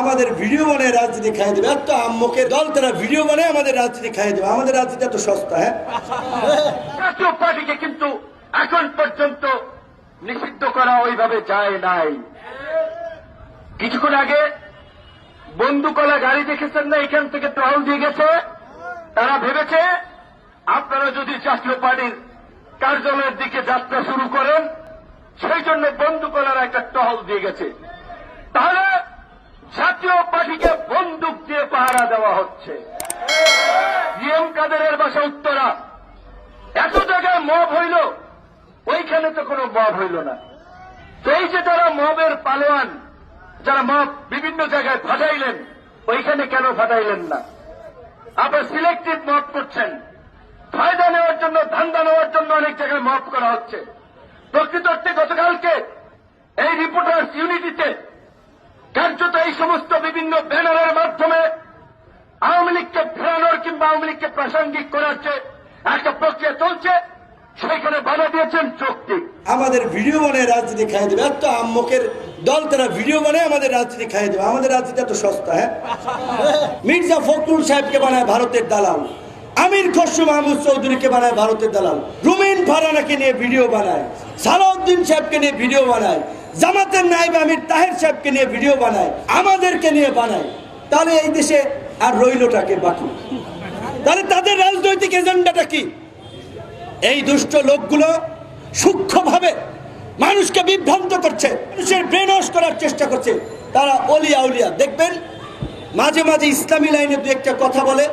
আমাদের ভিডিও বানায় রাজনীতি খাইয়ে দেবে। এত আম্মকে দল, তারা ভিডিও বানায় আমাদের রাজনীতি খাইয়ে দেবে। আমাদের রাজনীতি এত সস্তা হ্যাঁ? কিন্তু এখন পর্যন্ত নিষিদ্ধ করা ওইভাবে যায় নাই। কিছুক্ষণ আগে বন্দুকলা গাড়ি দেখেছেন না, এখান থেকে টহল দিয়ে গেছে। তারা ভেবেছে, আপনারা যদি জাতীয় পার্টির কার্যালয়ের দিকে যাত্রা শুরু করেন, সেই জন্য বন্দুকলার একটা টহল দিয়ে গেছে। তাহলে জাতীয় পার্টিকে বন্দুক দিয়ে পাহারা দেওয়া হচ্ছে। জিএম কাদেরের বাসা উত্তরা। এত জায়গায় মব হইল, ওইখানে তো কোনো মব হইল না। তো এই যে তারা মবের পালোয়ান, যারা মব বিভিন্ন জায়গায় ফাটাইলেন, ওইখানে কেন ফাটাইলেন না? আবার সিলেক্টিভ মব করছেন। ফায়দা নেওয়ার জন্য, ধান্দা নেওয়ার জন্য অনেক জায়গায় মব করা হচ্ছে। প্রকৃত অর্থে গতকালকে এই রিপোর্টার্স ইউনিটিতে কার্যত এই সমস্ত বিভিন্ন ব্যানারের মাধ্যমে আওয়ামী লীগকে ফেরানোর কিংবা আওয়ামী লীগকে প্রাসঙ্গিক করার একটা প্রক্রিয়া চলছে, সেখানে বাধা দিয়েছেন যৌক্তিক আমাদের ভিডিও বানায় রাজনীতি খাইয়ে দেবে। এত আম্মকের দল, তারা ভিডিও বানায় আমাদের রাজনীতি খাইয়ে দেবে। আমাদের রাজনীতি এত সস্তা হ্যাঁ? মির্জা ফখরুল সাহেবকে বানায় ভারতের দালাল। আমির খসরু মাহমুদ চৌধুরীকে বানায় ভারতের দালাল। রুমিন ফারানাকে নিয়ে ভিডিও বানায়। সালাউদ্দিন সাহেবকে নিয়ে ভিডিও বানায়। জামাতের নাইব আমির তাহের সাহেবকে নিয়ে ভিডিও বানায়। আমাদেরকে নিয়ে বানায়। তাহলে এই দেশে আর রইলটাকে বাকি। তাহলে তাদের রাজনৈতিক এজেন্ডাটা কি? এই দুষ্ট লোকগুলো সূক্ষ্মভাবে মানুষকে বিভ্রান্ত করছে, মানুষের ব্রেন করার চেষ্টা করছে। তারা অলিয়া উলিয়া। দেখবেন, মাঝে মাঝে ইসলামী লাইনে দু একটা কথা বলে,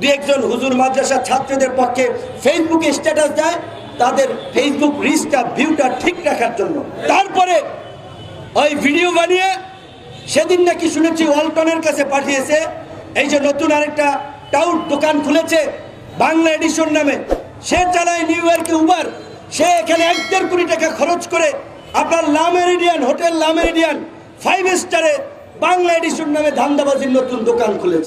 দু একজন হুজুর মাদ্রাসার ছাত্রদের পক্ষে ফেসবুকে স্ট্যাটাস দেয়, তাদের ফেসবুক রিচটা ভিউটা ঠিক রাখার জন্য। তারপরে ওই ভিডিও বানিয়ে, সেদিন নাকি শুনেছি ওয়ালটনের কাছে পাঠিয়েছে এই যে নতুন আরেকটা টাউট দোকান খুলেছে বাংলা এডিশন নামে। সে চালায় নিউ ইয়র্কে উবার। সে এখানে এক দেড় কোটি টাকা খরচ করে আপনার লামেরিডিয়ান হোটেল লামেরিডিয়ান ফাইভ স্টারে বাংলা এডিশন নামে ধান্দাবাজির নতুন দোকান খুলেছে।